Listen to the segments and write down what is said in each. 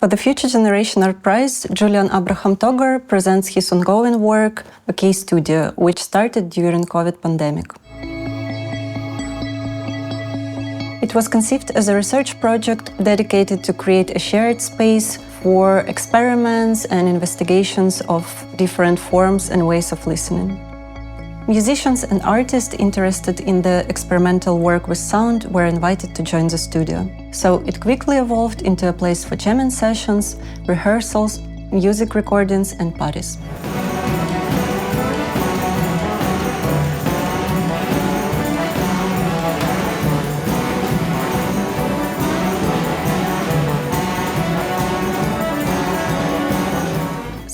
For the Future Generation Art Prize, Julian Abraham Togor presents his ongoing work, OK Studio, which started during COVID pandemic. It was conceived as a research project dedicated to create a shared space for experiments and investigations of different forms and ways of listening. Musicians and artists interested in the experimental work with sound were invited to join the studio. So it quickly evolved into a place for jamming sessions, rehearsals, music recordings, and parties.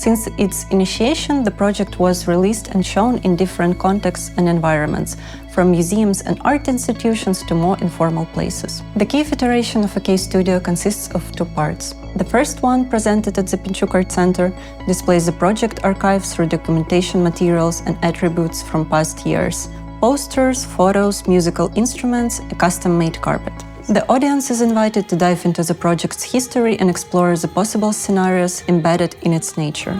Since its initiation, the project was released and shown in different contexts and environments, from museums and art institutions to more informal places. The Kiev iteration of OK Studio consists of two parts. The first one, presented at the Pinchuk Art Center, displays the project archive through documentation materials and attributes from past years posters, photos, musical instruments, a custom made carpet. The audience is invited to dive into the project's history and explore the possible scenarios embedded in its nature.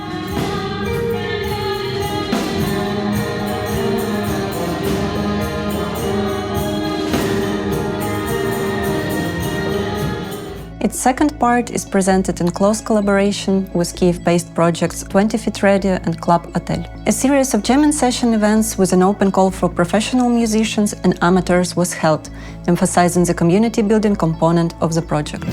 Its second part is presented in close collaboration with Kiev-based projects 20 Feet Radio and Club Hotel. A series of jamming session events with an open call for professional musicians and amateurs was held, emphasizing the community building component of the project.